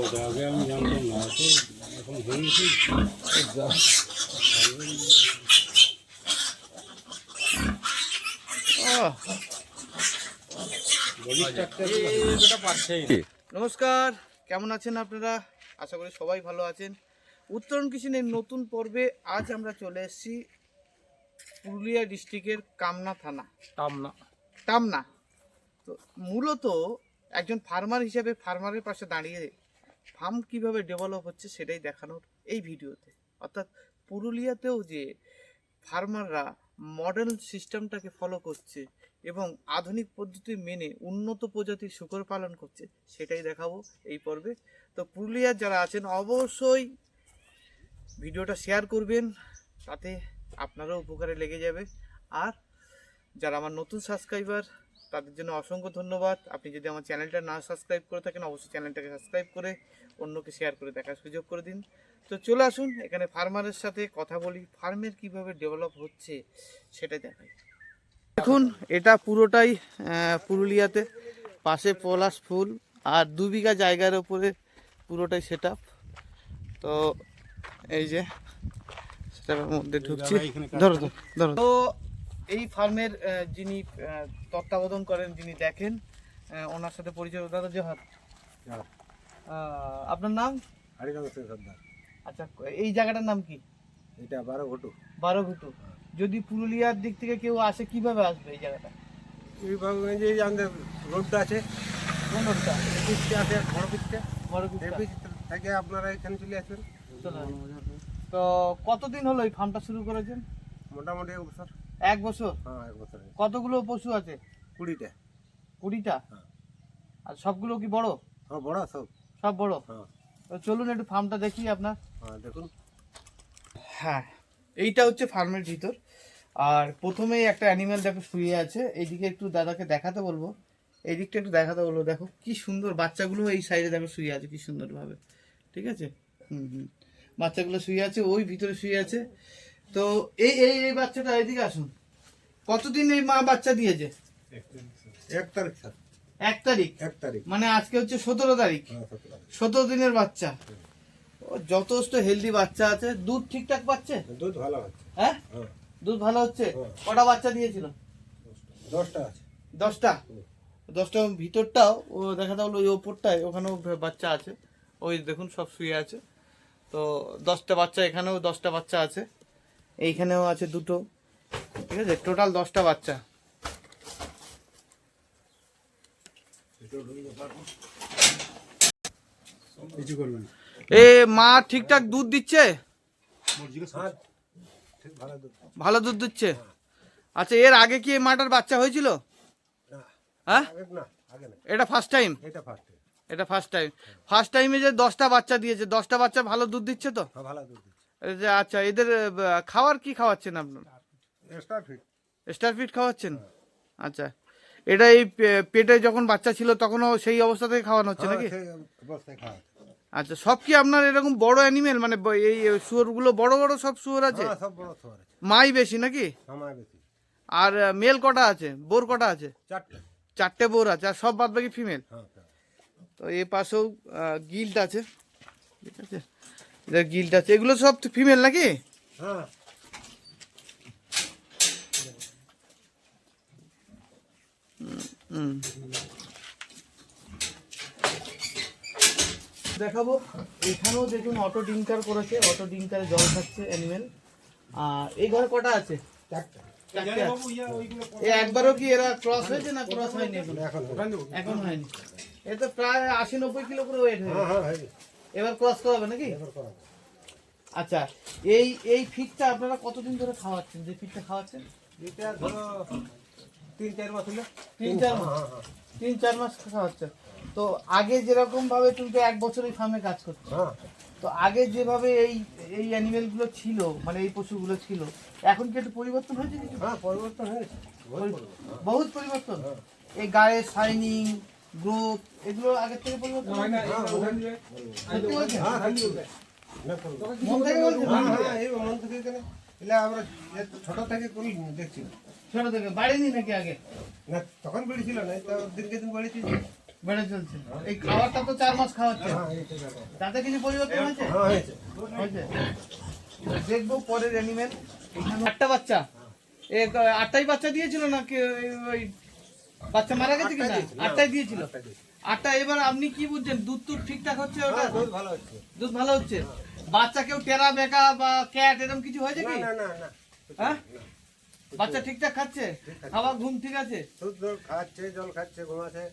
আগে আমি জানতাম না নমস্কার কেমন আছেন আপনারা? আশা করি সবাই ভালো আছেন। উত্তরণ কিচেনের নতুন পর্বে আজ আমরা চলে এসেছি পুরুলিয়া ডিস্ট্রিক্টের কামনা থানা। টামনা টামনা তো মূলত একজন ফার্মার হিসেবে ফার্মারের পাশে দাঁড়িয়ে ফার্ম কীভাবে ডেভেলপ হচ্ছে সেটাই দেখানোর এই ভিডিওতে। অর্থাৎ পুরুলিয়াতেও যে ফার্মাররা মডেল সিস্টেমটাকে ফলো করছে এবং আধুনিক পদ্ধতি মেনে উন্নত প্রজাতির শুকর পালন করছে, সেটাই দেখাবো এই পর্বে। তো পুরুলিয়ার যারা আছেন, অবশ্যই ভিডিওটা শেয়ার করবেন, তাতে আপনারও উপকারে লেগে যাবে। আর যারা আমার নতুন সাবস্ক্রাইবার তাদের জন্য অসংখ্য ধন্যবাদ। আপনি যদি আমার চ্যানেলটা না সাবস্ক্রাইব করে থাকেন অবশ্যই চ্যানেলটাকে সাবস্ক্রাইব করে অন্যকে শেয়ার করে দেখার সুযোগ করে দিন। তো চলে আসুন এখানে ফার্মারের সাথে কথা বলি ফার্মের কীভাবে ডেভেলপ হচ্ছে সেটা দেখাই। দেখুন এটা পুরোটাই পুরুলিয়াতে পাশে পলাশ ফুল আর দু বিঘা জায়গার ওপরে পুরোটাই সেট তো এই যে সেটার মধ্যে ঢুকছি। ধরো, ধরো। তো এই ফার্মের যিনি তত্ত্বাবধান করেন যিনি দেখেন ওনার সাথে পরিচয় দাদা জোহার। আপনার নাম? আচ্ছা এই জায়গাটার নাম কি? এটা বারো ঘটু। বারো ঘুটু। যদি পুরুলিয়ার দিক থেকে কেউ আসে কীভাবে আসবে এই জায়গাটা? এইভাবে যে আমাদের রোডটা আছে কোন রোডটা? পিচটা আছে বড় পিচটা বড় থেকে আপনারা এখানে চলে আসবেন। তো কতদিন হলো এই ফার্মটা শুরু করেছেন? মোটামুটি এক বছর। এক বছর? হ্যাঁ এক বছর কতগুলো পশু আছে? কুড়িটা। কুড়িটা? হ্যাঁ। আর সবগুলো কি বড়? হ্যাঁ বড় সব। সব বড়? হ্যাঁ। তো চলুন একটু ফার্মটা দেখি আপনার। হ্যাঁ দেখুন। হ্যাঁ এইটা হচ্ছে ফার্মের ভিতর। আর প্রথমেই একটা অ্যানিমেল দেখো শুয়ে আছে। এইদিকে একটু দাদাকে দেখাতে বলব। এই দিকটা একটু দেখাতে বলব। দেখো কি সুন্দর। বাচ্চাগুলো এই সাইডে দেখো শুয়ে আছে কি সুন্দরভাবে। ঠিক আছে? হুম হুম। বাচ্চাগুলো শুয়ে আছে ওই ভিতরে শুয়ে আছে। তো এই এই এই বাচ্চাটা এইদিকে আসুন। কতদিন এই মা বাচ্চা দিয়েছে? এক তারিখ স্যার। এক তারিখ এক তারিখ? মানে আজকে হচ্ছে সতেরো তারিখ। হ্যাঁ সতেরো দিনের বাচ্চা। ও যথেষ্ট হেলদি বাচ্চা আছে। দুধ ঠিকঠাক পাচ্ছে? দুধ ভালো হচ্ছে হ্যাঁ? হ্যাঁ। দুধ ভালো হচ্ছে? হ্যাঁ। কটা বাচ্চা দিয়েছিল? দশটা আছে। দশটা? দশটা ভিতরটাও ও দেখা যাবে ওই ওপরটায় ওখানেও বাচ্চা আছে। ওই দেখুন সব শুয়ে আছে। তো দশটা বাচ্চা এখানেও দশটা বাচ্চা আছে। এইখানেও আছে দুটো। ঠিক আছে? টোটাল দশটা বাচ্চা। এ মা ঠিকঠাক দুধ দিচ্ছে? ভালো দুধ দিচ্ছে? আচ্ছা এর আগে কি এই মাটার বাচ্চা হয়েছিল? হ্যাঁ? এটা ফার্স্ট টাইম এটা ফার্স্ট টাইম ফার্স্ট টাইমে যে দশটা বাচ্চা দিয়েছে দশটা বাচ্চা ভালো দুধ দিচ্ছে তো? হ্যাঁ ভালো দুধ যে আচ্ছা এদের খাওয়ার কি খাওয়াচ্ছেন আপনার? এক্সট্রা ফিট স্টার ফিড খাওয়াচ্ছেন? আচ্ছা এটা এই পেটে যখন বাচ্চা ছিল তখনও সেই অবস্থা থেকে খাওয়ানো হচ্ছে নাকি? অবস্থায় খাওয়া আচ্ছা সব কি আপনার এরকম বড় অ্যানিমেল মানে এই শুয়োরগুলো বড় বড় সব শুয়োর আছে? হ্যাঁ মাই বেশি নাকি? আর মেল কটা আছে? বোর কটা আছে? চারটে। বোর আছে আর সব বাদ বাকি ফিমেল হ্যাঁ হ্যাঁ। তো এ পাশেও গিল্ড আছে। ঠিক আছে? এদের গিল্ড আছে। এগুলো সব ফিমেল নাকি? হ্যাঁ। দেখাবো। এখানেও দেখুন অটো ডিঙ্কার করেছে। অটো ডিঙ্কারে জল খাচ্ছে অ্যানিমেল আর এই ঘরে কটা আছে? একবারও কি এরা ক্রস হয়েছে না ক্রস হয়নি এখন? হয়নি। এ তো প্রায় আশি নব্বই কিলো করে ওয়েট হয়ে হ্যাঁ। হ্যাঁ। এবার ক্রস করাবে নাকি? এবার করাবো। আচ্ছা এই এই ফিডটা আপনারা কতদিন ধরে খাওয়াচ্ছেন? যে ফিডটা খাওয়াচ্ছেন? এটা ধরো তিন চার মাস হলো। তিন চার মাস? হ্যাঁ হ্যাঁ। তিন চার মাস খাওয়াচ্ছে তো আগে যেরকম ভাবে তুমি তো এক বছর এই ফার্মে কাজ করছ। হ্যাঁ। তো আগে যেভাবে এই এই অ্যানিমেলগুলো ছিল মানে এই পশুগুলো ছিল এখন কি একটু পরিবর্তন হয়েছে কিছু? হ্যাঁ পরিবর্তন হয়েছে। বহুত পরিবর্তন। এই গায়ে শাইনিং গ্রোথ এগুলো আগের থেকে পরিবর্তন? হ্যাঁ। না, পরিবর্তন। মন থেকে? হ্যাঁ, হ্যাঁ, এই মন থেকে এখানে। এলে আমরা ছোট থেকে করি দেখছি ছোট থেকে বাড়িনি নাকি আগে? না তখন বেড়েছিল না তো দিনকে দিন বেড়েছি বেড়ে চলছে। এই খাবারটা তো চার মাস খাওয়াচ্ছে। হ্যাঁ তাতে কিছু পরিবর্তন হয়েছে? হ্যাঁ দেখব পরের অ্যানিমেল এখানে আটটা বাচ্চা। এ আটটাই বাচ্চা দিয়েছিল না কি ওই বাচ্চা মারা গেছে কিনা? দিয়েছিল, হ্যাঁ। আটটাই দিয়েছিল। আটটা এবার আপনি কি বুঝছেন? দুধ টুধ ঠিকঠাক হচ্ছে ওটা? হ্যাঁ দুধ ভালো হচ্ছে। দুধ ভালো হচ্ছে? বাচ্চা কেউ টেরা বেকা বা ক্যাট এরকম কিছু হয়েছে কি? না না না হ্যাঁ? বাচ্চা ঠিকঠাক খাচ্ছে? খাবার ঘুম ঠিক আছে? জল খাচ্ছে জল খাচ্ছে ঘুমাচ্ছে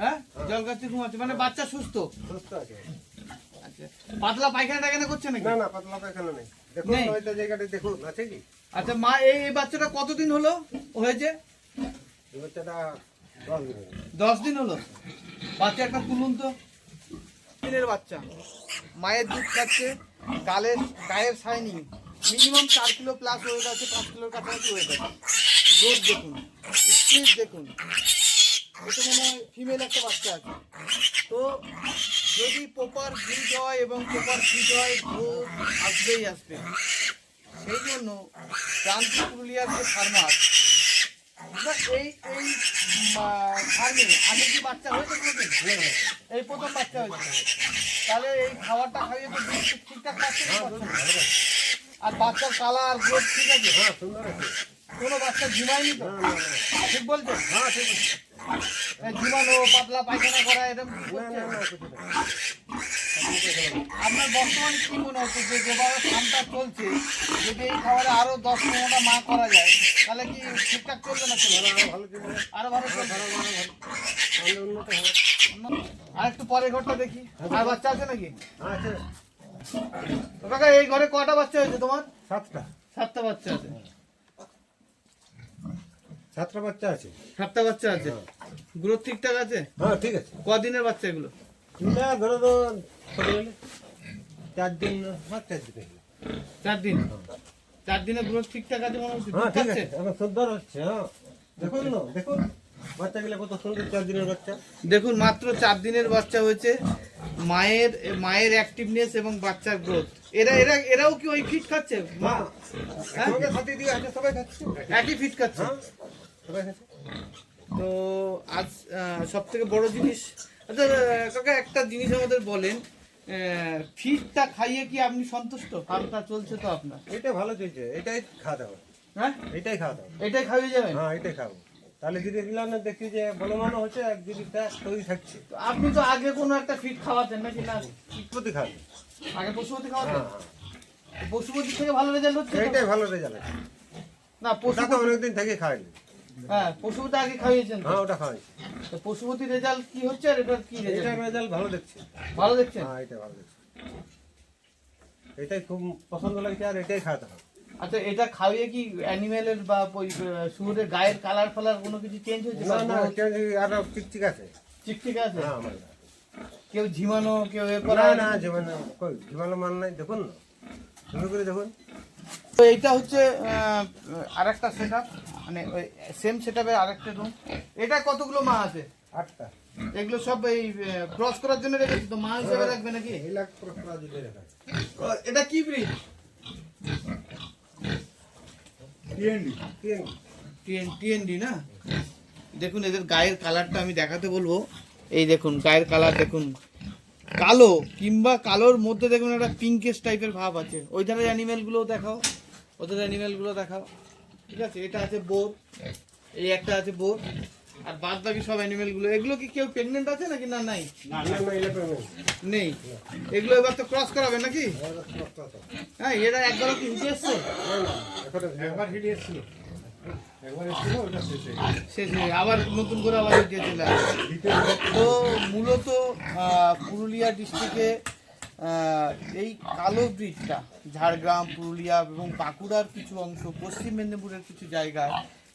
হ্যাঁ? জল খাচ্ছে ঘুমাচ্ছে মানে বাচ্চা সুস্থ? সুস্থ আছে। আচ্ছা। পাতলা পায়খানা টায়খানা করছে নাকি? না না পাতলা পায়খানা নেই। দেখুন হয়তো জায়গাটা দেখুন আছে কি? আচ্ছা মা এই বাচ্চাটা কতদিন হলো? হয়েছে? দশ দিন হলো। দশ দিন হলো? বাচ্চা একটা তুলুন তো। দিনের বাচ্চা। মায়ের দুধ খাচ্ছে গালের গায়ের শাইনিং মিনিমাম চার কিলো প্লাস ওয়েট আছে পাঁচ কিলোর কাছাকাছি ওয়েট আছে। রোদ দেখুন স্পিড দেখুন। এটা মনে হয় ফিমেল একটা বাচ্চা আছে। তো যদি প্রপার ব্রিড হয় এবং প্রপার ফিট হয় গ্রোথ আসবেই আসবে। সেই জন্য প্রান্তিক পুরুলিয়ার যে ফার্মার এই এই ফার্মে আগে কি বাচ্চা হয়েছে কোনোদিন? এই প্রথম বাচ্চা হয়েছে তাহলে এই খাবারটা খাইয়ে তো ঠিকঠাক না? আর বাচ্চার কালার গ্রোথ ঠিক আছে হ্যাঁ কোনো বাচ্চা ঝিমায়নি তো ঠিক বলছো। হ্যাঁ ঠিক ঝিমানো পাতলা পায়খানা করা এরকম আপনার বর্তমানে কি মনে হচ্ছে যে যেভাবে ফার্মটা চলছে যদি এই খাবারে আরও দশ পনেরোটা মা করা যায় তাহলে কি ঠিকঠাক চলবে না চলবে আরও ভালো চলবে। আরও ভালো ভালো। ভালো উন্নত হবে। আর একটু পরে ঘরটা দেখি। আর বাচ্চা আছে নাকি? হ্যাঁ আছে তো কাকা এই ঘরে কটা বাচ্চা হয়েছে তোমার? সাতটা। সাতটা বাচ্চা আছে। সাতটা বাচ্চা আছে। সাতটা বাচ্চা আছে। গ্রোথ ঠিকঠাক আছে? হ্যাঁ ঠিক আছে। কদিনের বাচ্চা এগুলো? না ধরো তো চার দিন হ্যাঁ চার দিন। চার দিন? চার গ্রোথ ঠিকঠাক আছে মনে হচ্ছে? হ্যাঁ ঠিক আছে এখন সুন্দর হচ্ছে হ্যাঁ। দেখুন না দেখুন। বাচ্চাগুলো কত সুন্দর চার দিনের বাচ্চা। দেখুন মাত্র চার দিনের বাচ্চা হয়েছে। মায়ের মায়ের অ্যাক্টিভনেস এবং বাচ্চার গ্রোথ এরা এরা এরাও কি ওই ফিট খাচ্ছে? মা হ্যাঁ? সাথে দিয়ে আছে সবাই খাচ্ছে। একই ফিট খাচ্ছে। সবাই খাচ্ছে। তো আজ সব থেকে বড় জিনিস আচ্ছা আহ, কাকা একটা জিনিস আমাদের বলেন। ফিটটা খাইয়ে কি আপনি সন্তুষ্ট? ফার্মটা চলছে তো আপনার। এটা ভালো চলছে এটাই খাওয়া দাওয়া। হ্যাঁ? এটাই খাওয়া দাওয়া। এটাই খাইয়ে যাবেন হ্যাঁ এটাই খাব। তাহলে যদি এগুলো না দেখি যে ভালো মনে হচ্ছে এক জিনিসটা তৈরি থাকছে। তো আপনি তো আগে কোনো একটা ফিট খাওয়াতেন নাকি না? প্রতি খাবে আগে পশুপতি হ্যাঁ খাওয়াতেন হ্যাঁ পশুপতি থেকে ভালো রেজাল্ট হচ্ছে তো? এইটাই ভালো রেজাল্ট না ওটা তো অনেকদিন থেকে খাইনি। হ্যাঁ পশুপতি আগে খাইয়েছেন হ্যাঁ ওটা খাওয়াই পশুপতি রেজাল্ট কি হচ্ছে আর এটার কি রেজাল্ট? রেজাল্ট ভালো দেখছি। ভালো দেখছেন হ্যাঁ এটা ভালো দেখছি। এটাই খুব পছন্দ লাগছে আর এটাই খাওয়াতে হবে। আচ্ছা এটা খাইয়ে কি অ্যানিমেলের বা ওই শুয়োরের গায়ের কালার ফালার কোনো কিছু চেঞ্জ হয়েছে? না না growth চিকচিক আছে। চিকচিক আছে? হ্যাঁ আমার কেউ ঝিমানো কেউ এ না করা না জীবনে কই জীবনে মান নাই দেখুন না। করে দেখুন। তো এইটা হচ্ছে আর একটা সেট মানে ওই সেম সেট আপের আরেকটা রুম এটা কতগুলো মা আছে? আটটা। এগুলো সব এই ক্রস করার জন্য রেখেছি তো? মা হিসেবে রাখবে নাকি? এটা কি ব্রিড টিএনডি টিএন টিএনডি না? দেখুন এদের গায়ের কালারটা আমি দেখাতে বলব। এই দেখুন গায়ের কালার দেখুন। কালো কিংবা কালোর মধ্যে দেখুন একটা পিঙ্কেশ টাইপের ভাব আছে। ওই ধারের অ্যানিমেলগুলো দেখাও। ওদের অ্যানিমেলগুলো দেখাও। ঠিক আছে এটা আছে বোর এই একটা আছে বোর আর বাদ বাকি সব অ্যানিমেলগুলো এগুলো কি কেউ প্রেগনেন্ট আছে নাকি না নাই? এটা নেই। এগুলো এবার তো ক্রস করাবে নাকি? হ্যাঁ এরা একবারও কি হিটে এসছে? একবার হিটে এসেছিল। একবার ওটা শেষ শেষ আবার নতুন করে আবার হিটে চলে তো মূলত পুরুলিয়া ডিস্ট্রিক্টে এই কালো ব্রিজটা, ঝাড়গ্রাম, পুরুলিয়া এবং বাঁকুড়ার কিছু অংশ, পশ্চিম মেদিনীপুরের কিছু জায়গায়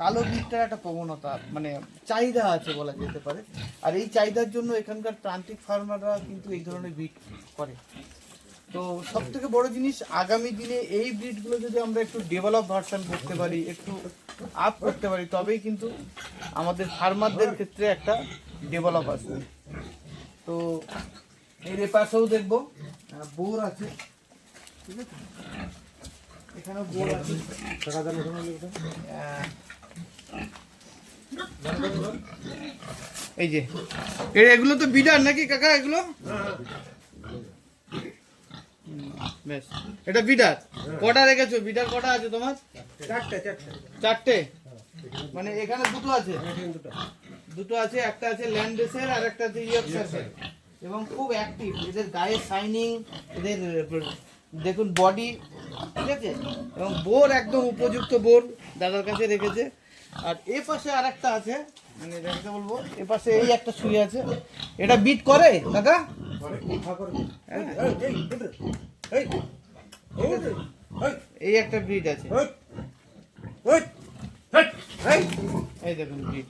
কালো ব্রিডটার একটা প্রবণতা মানে চাহিদা আছে বলা যেতে পারে। আর এই চাহিদার জন্য এখানকার প্রান্তিক ফার্মাররা কিন্তু এই ধরনের ব্রিড করে। তো সব থেকে বড় জিনিস, আগামী দিনে এই ব্রিডগুলো যদি আমরা একটু ডেভেলপ ভার্সন করতে পারি, একটু আপ করতে পারি, তবেই কিন্তু আমাদের ফার্মারদের ক্ষেত্রে একটা ডেভেলপ আসবে। তো এর পাশেও দেখব। বোর আছে। ঠিক আছে? এখানেও বোর আছে। এই যে। এ- এগুলো তো বিডার নাকি কাকা এগুলো? বেশ। এটা বিডার কটা রেখেছো? বিডার কটা আছে তোমার? চারটে চারটে। মানে এখানে দুটো আছে? দুটো দুটো আছে একটা আছে ল্যান্ডেসের আর একটা আছে ইয়র্কশায়ারের এবং খুব অ্যাক্টিভ এদের গায়ে শাইনিং এদের দেখুন বডি ঠিক আছে? এবং বোর একদম উপযুক্ত বোর দাদার কাছে রেখেছে। আর এ পাশে আর একটা আছে মানে দেখতে বলব এ পাশে এই একটা শুয়ে আছে। এটা বিট করে দাদা। এই, একটা ব্রিড আছে। এই দেখুন ব্রিড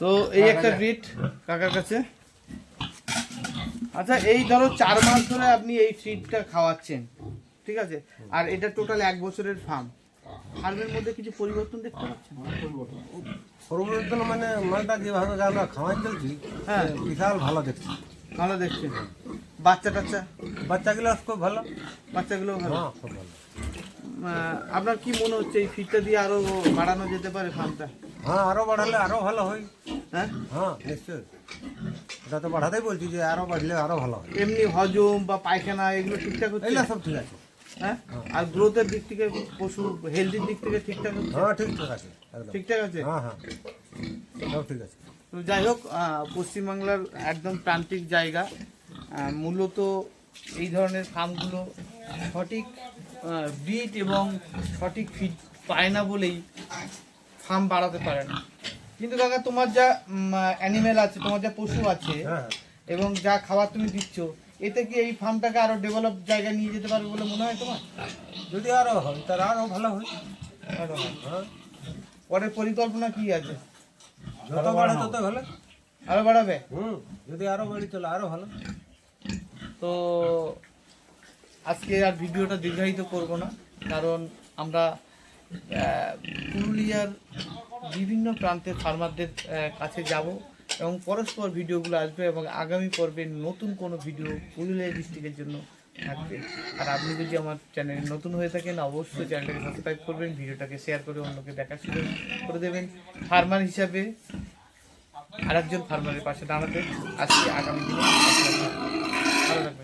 তো এই একটা ব্রিড কাকার কাছে। আচ্ছা এই ধরো চার মাস ধরে আপনি এই ফিডটা খাওয়াচ্ছেন ঠিক আছে? আর এটা টোটাল এক বছরের ফার্ম ফার্মের মধ্যে কিছু পরিবর্তন দেখতে পাচ্ছেন? পরিবর্তন মানে মালটা যেভাবে আমরা খাওয়াই চলছি হ্যাঁ। বিশাল ভালো দেখছি। ভালো দেখছেন? বাচ্চা টাচ্চা বাচ্চাগুলো খুব ভালো। বাচ্চাগুলো ভালো? হ্যাঁ খুব ভালো। আপনার কি মনে হচ্ছে এই ফিটটা দিয়ে আরও বাড়ানো যেতে পারে ফার্মটা? হ্যাঁ আরও বাড়ালে আরও ভালো হয়। হ্যাঁ? হ্যাঁ নিশ্চয়ই। এটা তো বাড়াতেই বলছি যে আরও বাড়লে আরও ভালো হয়। এমনি হজম বা পায়খানা এগুলো ঠিকঠাক হচ্ছে? এগুলো সব ঠিক আছে। হ্যাঁ? আর গ্রোথের দিক থেকে পশু হেলদির দিক থেকে ঠিকঠাক হচ্ছে? হ্যাঁ ঠিকঠাক আছে ঠিকঠাক আছে? হ্যাঁ হ্যাঁ। সব ঠিক আছে। তো যাই হোক পশ্চিমবাংলার একদম প্রান্তিক জায়গা মূলত এই ধরনের ফার্মগুলো সঠিক ব্রিড এবং সঠিক ফিড পায় না বলেই ফার্ম বাড়াতে পারে না। কিন্তু কাকা তোমার যা অ্যানিমেল আছে তোমার যা পশু আছে হ্যাঁ এবং যা খাবার তুমি দিচ্ছ এতে কি এই ফার্মটাকে আরও ডেভেলপ জায়গায় নিয়ে যেতে পারবে বলে মনে হয় তোমার? যদি আরও হয় তাহলে আরও ভালো হয়। আরও। হ্যাঁ। পরের পরিকল্পনা কি আছে? যত বাড়ে তত ভালো। আরও বাড়াবে? হুম যদি আরও বাড়ি চলে আরও ভালো। তো আজকে আর ভিডিওটা দীর্ঘায়িত করব না, কারণ আমরা পুরুলিয়ার বিভিন্ন প্রান্তের ফার্মারদের কাছে যাব এবং পরস্পর ভিডিওগুলো আসবে এবং আগামী পর্বে নতুন কোনো ভিডিও পুরুলিয়া ডিস্ট্রিক্টের জন্য থাকবে আর আপনি যদি আমার চ্যানেলে নতুন হয়ে থাকেন, অবশ্যই চ্যানেলটাকে সাবস্ক্রাইব করবেন, ভিডিওটাকে শেয়ার করে অন্যকে দেখার সুযোগ করে দেবেন ফার্মার হিসাবে আরেকজন ফার্মারের পাশে দাঁড়াতে আজকে আগামী দিনে ভালো।